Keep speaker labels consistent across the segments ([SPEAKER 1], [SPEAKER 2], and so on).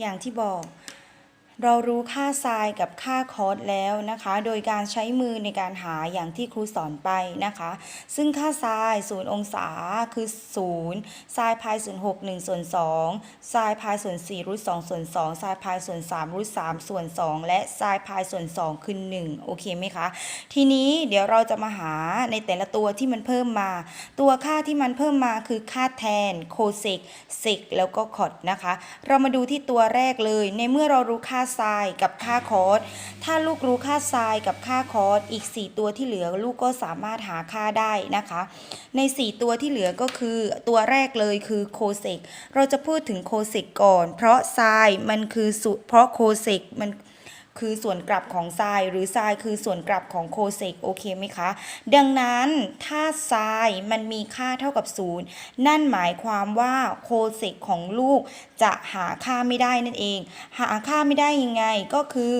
[SPEAKER 1] อย่างที่บอก เรารู้ค่าทรายกับค่าคอสแล้วนะคะ โดยการใช้มือในการหาอย่างที่ครูสอนไปนะคะ ซึ่งค่าทราย0องศาคือ0ทรายพายส่วน6 1ส่วน2ทรายพายส่วน4รูท2ส่วน2ทรายพายส่วน3รูท3ส่วน 2 และทรายพายส่วน 2 คือ 1 โอเคไหมคะ ทีนี้เดี๋ยวเราจะมาหาในแต่ละตัวที่มันเพิ่มมา ตัวค่าที่มันเพิ่มมาคือค่าแทนโคเซกเซกแล้วก็คอดนะคะ เรามาดูที่ตัวแรกเลย ในเมื่อเรารู้ค่าไซน์กับค่าคอสถ้าลูกรู้ค่าไซน์กับค่าคอสอีก 4 ตัวที่เหลือลูกก็สามารถหาค่าได้นะคะ ใน 4 ตัวที่เหลือก็คือตัวแรกเลยคือโคเซกเราจะพูดถึงโคเซกก่อน เพราะไซน์มันคือสุเพราะโคเซกมัน คือส่วนกลับของทรายหรือทรายคือส่วนกลับของโคเซกโอเคไหมคะ ดังนั้นถ้าทรายมันมีค่าเท่ากับศูนย์นั่นหมายความว่าโคเซกของลูกจะหาค่าไม่ได้นั่นเอง หาค่าไม่ได้ยังไงก็คือ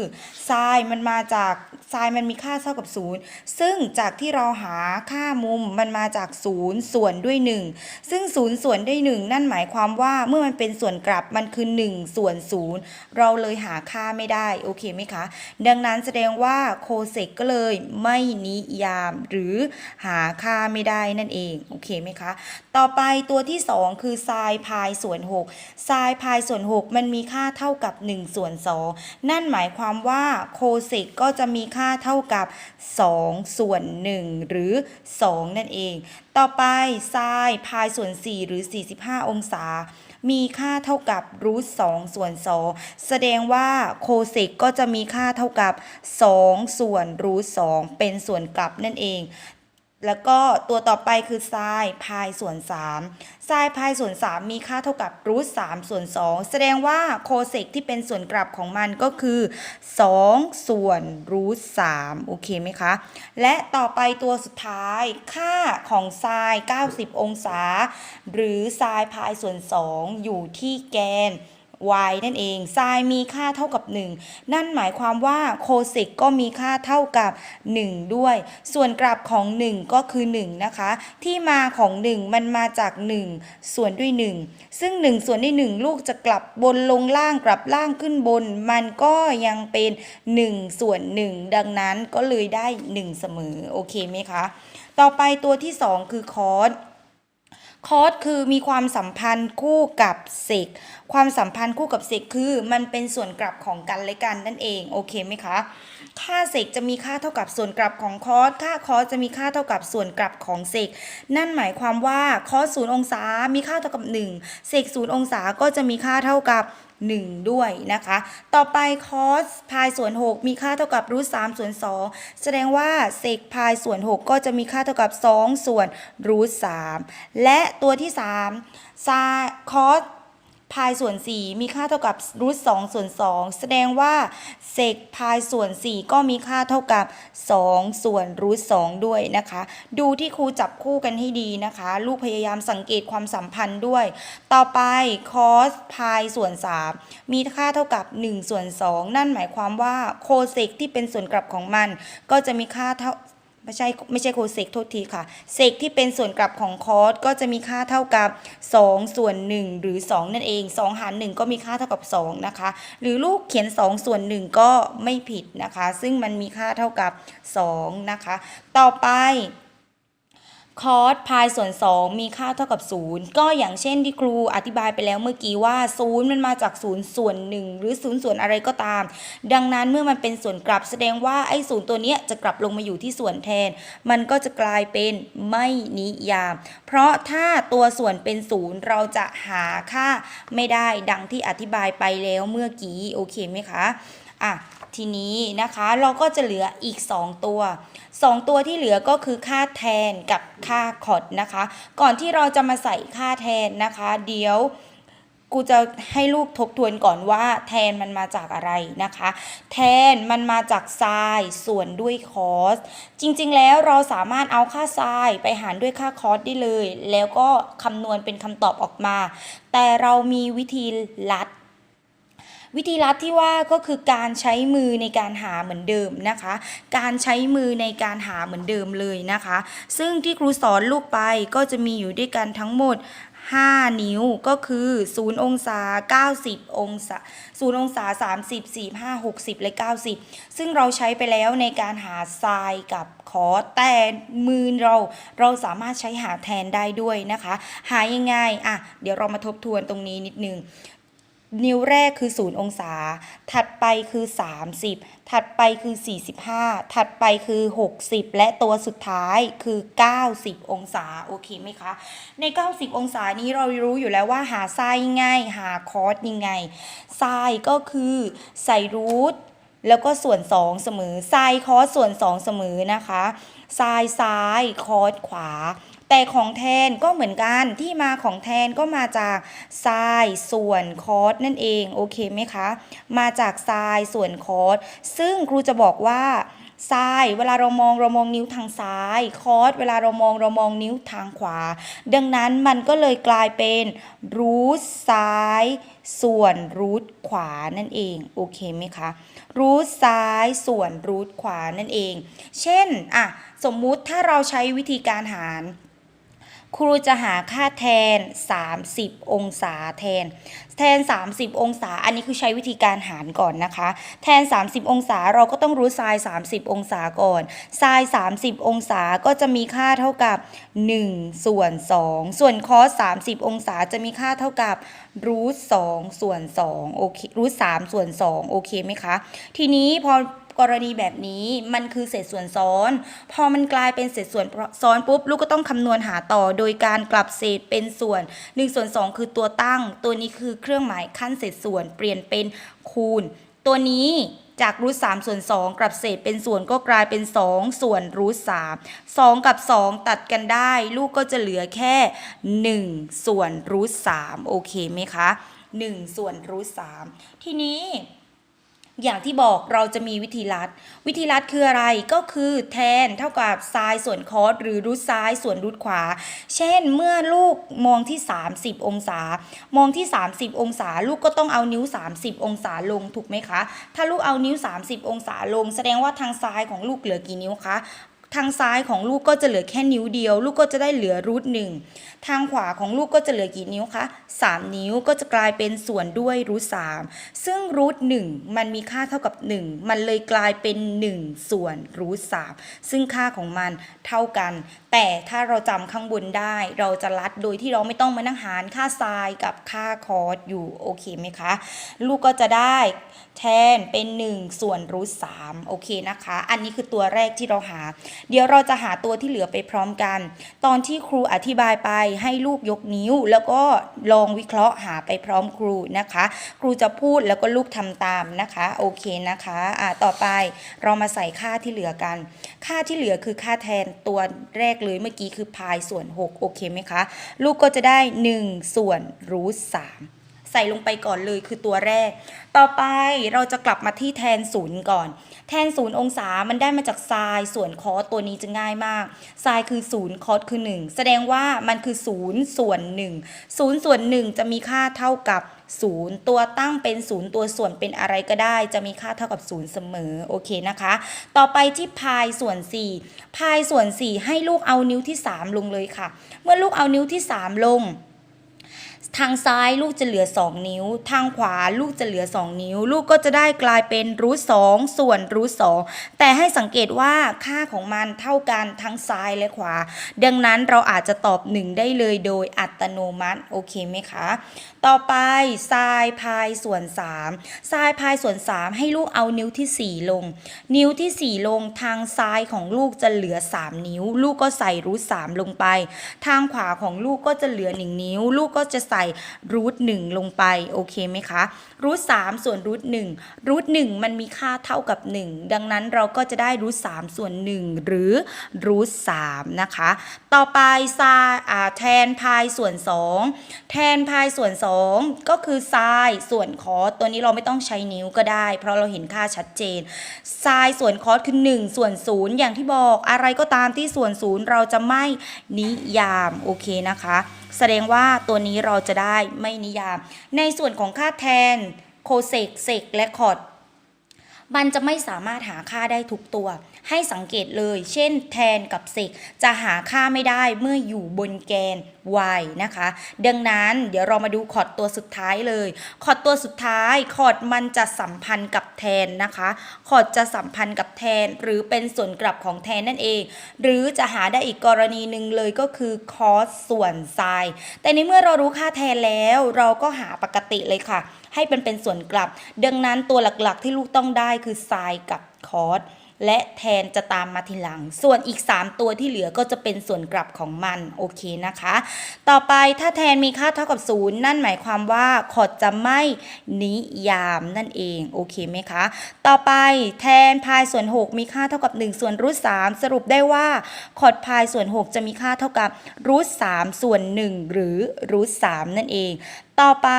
[SPEAKER 1] ทรายมันมาจากทรายมันมีค่าเท่ากับศูนย์ซึ่งจากที่เราหาค่ามุมมันมาจากศูนย์ส่วนด้วยหนึ่งซึ่งศูนย์ส่วนด้วยหนึ่งนั่นหมายความว่าเมื่อมันเป็นส่วนกลับมันคือหนึ่งส่วนศูนย์เราเลยหาค่าไม่ได้โอเคไหมคะดังนั้นแสดงว่าโคเซกก็เลยไม่นิยามหรือหาค่าไม่ได้นั่นเองโอเคไหมคะต่อไปตัวที่ 2 คือไซน์พายส่วน6ไซน์พายส่วน 6 มันมีค่าเท่ากับ1ส่วน2นั่นหมายความว่าโคเซกก็จะมีค่าเท่ากับ 2 ส่วน 1 หรือ 2 นั่นเอง ต่อไปไซน์พายส่วน 4 หรือ 45 องศา มีค่าเท่ากับรูท2ส่วน2แสดงว่าโคเซกก็จะมีค่าเท่ากับ 2 ส่วนรูท2เป็นส่วนกลับนั่นเอง แล้วก็ตัวต่อไปคือไซน์พายส่วน3ไซน์พายส่วน 3 มีค่าเท่ากับรูท3ส่วน 2 แสดงว่าโคเซกที่เป็นส่วนกลับของมันก็คือ 2 ส่วนรูท3โอเคไหมคะ และต่อไปตัวสุดท้ายค่าของไซน์90 องศา หรือไซน์พายส่วน 2 อยู่ที่แกน y นั่นเองไซน์มีค่าเท่ากับ 1 นั่นหมายความว่าโคเซกก็มีค่าเท่ากับ 1 ด้วย ส่วนกลับของ 1 ก็คือ 1 นะคะ ที่มาของ 1 มันมาจาก 1 ส่วนด้วย 1 ซึ่ง 1 ส่วนด้วย 1 ลูกจะกลับบนลงล่างกลับล่างขึ้นบน มันก็ยังเป็น 1 ส่วน 1 ดังนั้นก็เลยได้ 1 เสมอ โอเคไหมคะ ต่อไปตัวที่ 2 คือคอส คอสคือมีความสัมพันธ์คู่กับเซกความสัมพันธ์คู่กับเซกคือมันเป็นส่วนกลับของกันและกันนั่นเองโอเคไหมคะค่าเซกจะมีค่าเท่ากับส่วนกลับของคอสค่าคอสจะมีค่าเท่ากับส่วนกลับของเซกนั่นหมายความว่าคอสศูนย์องศา มีค่าเท่ากับ1เซกศูนย์องศาก็จะมีค่าเท่ากับ 1 ด้วยนะคะ ต่อไปคอสพายส่วน 6 มีค่าเท่ากับรูท3ส่วน 2 แสดงว่าเซกพายส่วน 6 ก็จะมีค่าเท่ากับ 2 ส่วนรูท3และตัวที่3ซาคอส พายส่วน 4 มีค่าเท่ากับรูท2ส่วน 2 แสดงว่าเซกพายส่วน 4 ก็มีค่าเท่ากับ 2 ส่วนรูท2ด้วยนะคะ ดูที่ครูจับคู่กันให้ดีนะคะ ลูกพยายามสังเกตความสัมพันธ์ด้วย ต่อไปคอสพายส่วน 3 มีค่าเท่ากับ 1 ส่วน 2 นั่นหมายความว่าโคเซกที่เป็นส่วนกลับของมัน ก็จะมีค่าเท่า ไม่ใช่ไม่ใช่โคเซกโทษทีค่ะ เซกที่เป็นส่วนกลับของคอสก็จะมีค่าเท่ากับ 2 ส่วน 1 หรือ 2 นั่นเอง 2 หาร 1 ก็มีค่าเท่ากับ 2 นะคะ หรือลูกเขียน 2 ส่วน 1 ก็ไม่ผิดนะคะ ซึ่งมันมีค่าเท่ากับ 2 นะคะ ต่อไป คอสพายส่วน 2 มีค่าเท่ากับ 0 ก็อย่างเช่นที่ครูอธิบายไปแล้วเมื่อกี้ว่า 0 มันมาจาก 0 ส่วน 1 หรือ 0 ส่วนอะไรก็ตาม ดังนั้นเมื่อมันเป็นส่วนกลับแสดงว่าไอ้ศูนย์ตัวเนี้ยจะกลับลงมาอยู่ที่ส่วนแทน มันก็จะกลายเป็นไม่นิยาม เพราะถ้าตัวส่วนเป็นศูนย์เราจะหาค่าไม่ได้ดังที่อธิบายไปแล้วเมื่อกี้โอเคไหมคะอะ ทีนี้นะคะเราก็จะเหลืออีก 2 ตัว 2 ตัวที่เหลือก็คือค่าแทนกับค่าคอดนะคะ ก่อนที่เราจะมาใส่ค่าแทนนะคะ เดี๋ยวกูจะให้ลูกทบทวนก่อนว่าแทนมันมาจากอะไรนะคะ แทนมันมาจากไซน์ส่วนด้วยคอส จริงๆแล้วเราสามารถเอาค่าไซน์ไปหารด้วยค่าคอสได้เลย แล้วก็คำนวณเป็นคำตอบออกมา แต่เรามีวิธีลัด วิธีลัดที่ว่าก็คือการใช้มือในการหาเหมือนเดิมนะคะ การใช้มือในการหาเหมือนเดิมเลยนะคะ ซึ่งที่ครูสอนลูกไปก็จะมีอยู่ด้วยกันทั้งหมด 5 นิ้วก็คือ 0 องศา 90 องศา 0 องศา 30 45 60 และ 90 ซึ่งเราใช้ไปแล้วในการหาไซน์กับคอแต่มือเราเราสามารถใช้หาแทนได้ด้วยนะคะ หายังไงอะเดี๋ยวเรามาทบทวนตรงนี้นิดนึง นิ้วแรกคือ 0 องศา ถัดไปคือ 30 ถัดไปคือ 45 ถัดไปคือ 60 และตัวสุดท้ายคือ 90 องศา โอเคไหมคะ ใน 90 องศานี้เรารู้อยู่แล้วว่าหาไซน์ยังไงหาคอสยังไง ไซน์ก็คือใส่รูทแล้วก็ส่วน 2 เสมอไซน์คอสส่วน 2 เสมอนะคะไซน์ซ้าย คอสขวา แต่ของแทนก็เหมือนกันที่มาของแทนก็มาจากไซน์ส่วนคอสนั่นเองโอเคไหมคะ มาจากไซน์ส่วนคอสซึ่งครูจะบอกว่าไซน์เวลาเรามองเรามองนิ้วทางซ้าย คอสเวลาเรามองเรามองนิ้วทางขวา ดังนั้นมันก็เลยกลายเป็นรูทซ้ายส่วนรูทขวานั่นเองโอเคไหมคะรูทซ้ายส่วนรูทขวานั่นเอง เช่นอะสมมุติถ้าเราใช้วิธีการหาร ครูจะหาค่าแทน 30 องศาแทน แทน 30 องศา อันนี้คือใช้วิธีการหารก่อนนะคะ แทน 30 องศาเราก็ต้องรู้ไซน์30 องศาก่อนไซน์30 องศาก็จะมีค่าเท่ากับ1ส่วน2ส่วนคอส30 องศาจะมีค่าเท่ากับรูท2ส่วน2โอเครูท3ส่วน2โอเคไหมคะ ทีนี้พอ กรณีแบบนี้มันคือเศษส่วนซ้อน พอมันกลายเป็นเศษส่วนซ้อนปุ๊บลูกก็ต้องคำนวณหาต่อ โดยการกลับเศษเป็นส่วน1ส่วน2 คือตัวตั้ง ตัวนี้คือเครื่องหมายขั้นเศษส่วนเปลี่ยนเป็นคูณ ตัวนี้จากรูท3ส่วน2กลับเศษเป็นส่วนก็กลายเป็น2ส่วนรูท3 2กับ2ตัดกันได้ ลูกก็จะเหลือแค่1ส่วนรูท3โอเคไหมคะ1ส่วนรูท3ทีนี้ อย่างที่บอกเราจะมีวิธีลัด วิธีลัดคืออะไรก็คือแทนเท่ากับซ้ายส่วนคอสหรือรูทซ้ายส่วนรูทขวา เช่นเมื่อลูกมองที่ 30 องศา มองที่ 30 องศา ลูกก็ต้องเอานิ้ว 30 องศาลงถูกไหมคะ ถ้าลูกเอานิ้ว 30 องศาลง แสดงว่าทางซ้ายของลูกเหลือกี่นิ้วคะ ทางซ้ายของลูกก็จะเหลือแค่นิ้วเดียว ลูกก็จะได้เหลือรูทหนึ่งทางขวาของลูกก็จะเหลือกี่นิ้วคะ3 นิ้วก็จะกลายเป็นส่วนด้วยรูทสามซึ่งรูทหนึ่งมันมีค่าเท่ากับ 1 มันเลยกลายเป็น 1 ส่วนรูทสามซึ่งค่าของมันเท่ากัน แต่ถ้าเราจำข้างบนได้ เราจะลัดโดยที่เราไม่ต้องมานั่งหารค่าไซน์กับค่าคอร์สอยู่โอเคไหมคะ ลูกก็จะได้แทนเป็น 1 ส่วนรูทสามโอเคนะคะ อันนี้คือตัวแรกที่เราหาเดี๋ยวเราจะหาตัวที่เหลือไปพร้อมกัน ตอนที่ครูอธิบายไปให้ลูกยกนิ้ว แล้วก็ลองวิเคราะห์หาไปพร้อมครูนะคะ ครูจะพูดแล้วก็ลูกทำตามนะคะ โอเคนะคะอ่าต่อไปเรามาใส่ค่าที่เหลือกัน ค่าที่เหลือคือค่าแทนตัวแรกเลยเมื่อกี้คือพายส่วน 6 โอเคไหมคะ ลูกก็จะได้ 1 ส่วนรูทสาม ส่ลงไปก่อนเลยคือตัวแรก ต่อไปเราจะกลับมาที่แทนศูนย์ก่อน แทนศูนย์องศามันได้มาจากไซน์ส่วนคอสตัวนี้จะง่ายมากไซน์คือศูนย์คอสคือ 1 แสดงว่ามันคือศูนย์ส่วน1ศูนย์ส่วน 1 จะมีค่าเท่ากับ0ตัวตั้งเป็น0ตัวส่วนเป็นอะไรก็ได้ จะมีค่าเท่ากับ0เสมอโอเคนะคะ ต่อไปที่พายส่วน4พายส่วน 4 ให้ลูกเอานิ้วที่ 3 ลงเลยค่ะ เมื่อลูกเอานิ้วที่ 3 ลง ทางซ้ายลูกจะเหลือ 2 นิ้ว ทางขวาลูกจะเหลือ 2 นิ้ว ลูกก็จะได้กลายเป็นรูทสองส่วนรูทสองแต่ให้สังเกตว่าค่าของมันเท่ากันทั้งซ้ายและขวา ดังนั้นเราอาจจะตอบ 1 ได้เลยโดยอัตโนมัติ โอเคไหมคะ ต่อไปทรายพายส่วน3ทรายพายส่วน 3 ให้ลูกเอานิ้วที่ 4 ลง นิ้วที่ 4 ลงทางซ้ายของลูกจะเหลือ 3 นิ้ว ลูกก็ใส่รูท3ลงไป ทางขวาของลูกก็จะเหลือ 1 นิ้ว ลูกก็จะใส่รูท1ลงไปโอเคไหมคะรูท3ส่วนรูท1รูท1มันมีค่าเท่ากับ 1 ดังนั้นเราก็จะได้รูท3ส่วน 1 หรือรูท3นะคะ ต่อไปซาอ่าแทนพายส่วน 2 แทนพายส่วน 2 ก็คือทรายส่วนคอสตัวนี้เราไม่ต้องใช้นิ้วก็ได้ เพราะเราเห็นค่าชัดเจนทรายส่วนคอสคือ 1 ส่วน 0 อย่างที่บอกอะไรก็ตามที่ส่วน 0 เราจะไม่นิยาม โอเคนะคะ แสดงว่าตัวนี้เราจะได้ไม่นิยาม ในส่วนของค่าแทนโคเซกเซกและคอร์ดมันจะไม่สามารถหาค่าได้ทุกตัว ให้สังเกตเลย เช่น แทนกับเซกจะหาค่าไม่ได้เมื่ออยู่บนแกน y นะคะ ดังนั้นเดี๋ยวเรามาดูคอร์ดตัวสุดท้ายเลย คอร์ดตัวสุดท้ายคอร์ดมันจะสัมพันธ์กับแทนนะคะ คอร์ดจะสัมพันธ์กับแทน หรือเป็นส่วนกลับของแทนนั่นเอง หรือจะหาได้อีกกรณีหนึ่งเลยก็คือคอสส่วนไซน์แต่ในเมื่อเรารู้ค่าแทนแล้วเราก็หาปกติเลยค่ะ ให้เป็นเป็นส่วนกลับ ดังนั้นตัวหลักๆที่ลูกต้องได้คือไซน์กับคอส และแทนจะตามมาทีหลัง ส่วนอีก 3 ตัวที่เหลือก็จะเป็นส่วนกลับของมันโอเคนะคะ ต่อไปถ้าแทนมีค่าเท่ากับ 0 นั่นหมายความว่าคอดจะไม่นิยามนั่นเองโอเคไหมคะ ต่อไปแทนพายส่วน 6 มีค่าเท่ากับ 1 ส่วนรูท3สรุปได้ว่าคอดพายส่วน 6 จะมีค่าเท่ากับรูท3ส่วน 1 หรือรูท3นั่นเอง ต่อไป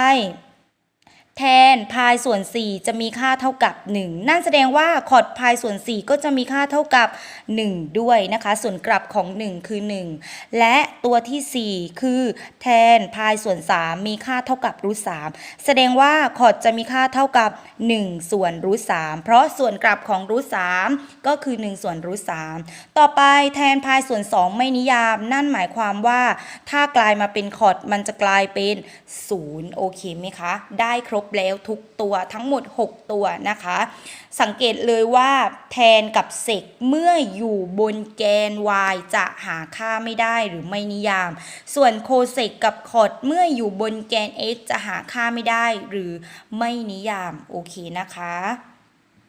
[SPEAKER 1] แทนพายส่วน 4 จะมีค่าเท่ากับ 1 นั่นแสดงว่าคอร์ดพายส่วน 4 ก็จะมีค่าเท่ากับ 1 ด้วยนะคะ ส่วนกลับของ 1 คือ 1 และตัวทีสี่4 คือแทนพายส่วน 3 มีค่าเท่ากับรูท3แสดงว่าคอร์ดจะมีค่าเท่ากับ 1 ส่วนรูท3เพราะส่วนกลับของรูท3ก็คือ 1 ส่วนรูท3ต่อไปแทนพายส่วน 2 ไม่นิยาม นั่นหมายความว่า ถ้ากลายมาเป็นคอร์ดมันจะกลายเป็น 0 โอเคไหมคะ ได้ครบแล้วทุกตัวทั้งหมด 6 ตัวนะคะ สังเกตเลยว่าแทนกับเซกเมื่ออยู่บนแกน y จะหาค่าไม่ได้หรือไม่นิยาม ส่วนโคเซกกับคอดเมื่ออยู่บนแกน x จะหาค่าไม่ได้หรือไม่นิยาม โอเคนะคะ